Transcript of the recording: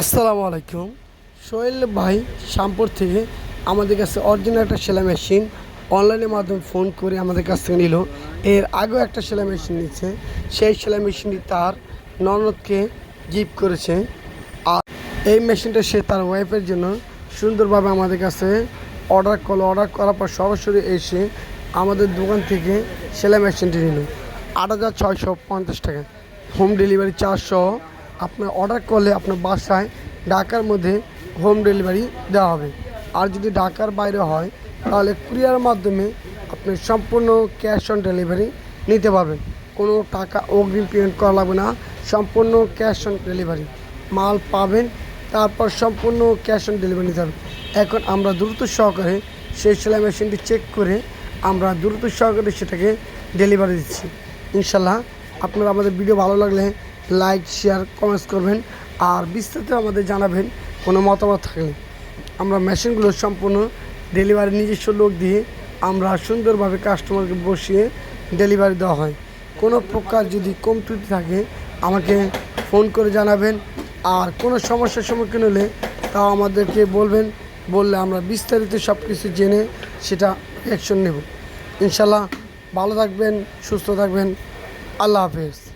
আসসালামু আলাইকুম। সোহেল ভাই শ্যামপুর থেকে আমাদের কাছে অরিজিনাল একটা সেলাই মেশিন অনলাইনের মাধ্যমে ফোন করে আমাদের কাছ থেকে নিল। এর আগেও একটা সেলাই মেশিন নিচ্ছে সেই সেলাই মেশিনটি তার ননদকে গিফট করেছে। আর এই মেশিনটা সে তার ওয়াইফের জন্য সুন্দরভাবে আমাদের কাছে অর্ডার করল। অর্ডার করার পর সরাসরি এসে আমাদের দোকান থেকে সেলাই মেশিনটি নিল। আট হাজার ছয়শো পঞ্চাশ টাকা। হোম ডেলিভারি চারশো। আপনার অর্ডার করলে আপনার বাসায় ঢাকার মধ্যে হোম ডেলিভারি দেওয়া হবে। আর যদি ঢাকার বাইরে হয়, তাহলে কুরিয়ার মাধ্যমে আপনি সম্পূর্ণ ক্যাশ অন ডেলিভারি নিতে পারবেন। কোনো টাকা অগ্রিম পেমেন্ট করা লাগবে না, সম্পূর্ণ ক্যাশ অন ডেলিভারি মাল পাবেন, তারপর সম্পূর্ণ ক্যাশ অন ডেলিভারি নিতে হবে। এখন আমরা দ্রুত সহকারে সেই সেলাই মেশিনটি চেক করে আমরা দ্রুত সহকারে সেটাকে ডেলিভারি দিচ্ছি। ইনশাল্লাহ আপনারা আমাদের ভিডিও ভালো লাগলে লাইক শেয়ার কমেন্টস করবেন আর বিস্তারিত আমাদের জানাবেন, কোনো মতামত থাকলে। আমরা মেশিনগুলো সম্পূর্ণ ডেলিভারি নিজস্ব লোক দিয়ে আমরা সুন্দরভাবে কাস্টমারকে বসিয়ে ডেলিভারি দেওয়া হয়। কোনো প্রকার যদি কম ত্রুটি থাকে, আমাকে ফোন করে জানাবেন। আর কোনো সমস্যার সম্মুখীন হলে তাও আমাদেরকে বলবেন, বললে আমরা বিস্তারিত সব কিছু জেনে সেটা অ্যাকশন নেব। ইনশাল্লাহ ভালো থাকবেন, সুস্থ থাকবেন। আল্লাহ হাফেজ।